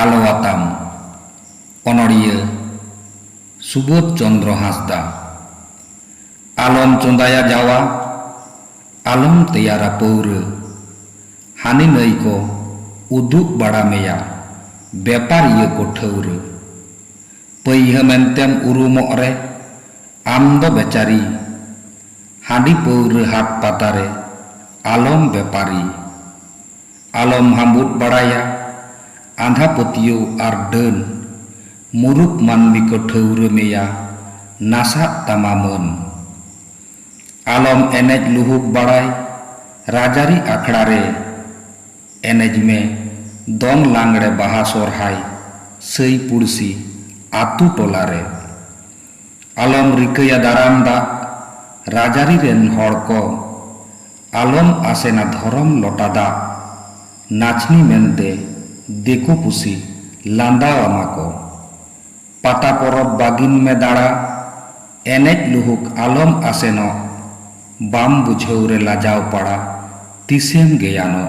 আলোয়াতাম অনড়িয়ে সুবোধ চন্দ্র হাঁসদা। আলম চন্দায়া যাওয়া আলম তেয়ারা পৌর। হানি নৈ কো উদুক বাড়া মেয়া বেপারিয়ে কো ঠাউর পৈহা মেনতেম উরুমরে আমদ বেচারি। হাঁডি পৌর হাত পাতারে আলম বেপারি। Alam হাম্বুট বাড়ায়া Andhapatiyo Arden Murukman Mikodauremea Nasak Tamamun Alom enej luhuk barai Rajari akhlare Enej me Dong langre baha sorhai Sei pursi Atu tolare Alom rikaya daram da Rajari ren horko Alam আসে না ধরম লটাদা নাচনি মেনতে দেখো পুষি লান্ডা আমাক। পাতা পরব বাগিন মে দাঁড়া ᱮᱱᱮᱡ লুহুক আলম আসেন। বাম ᱨᱮ লাজাও পাড়া, তিসেম গেয়ানো।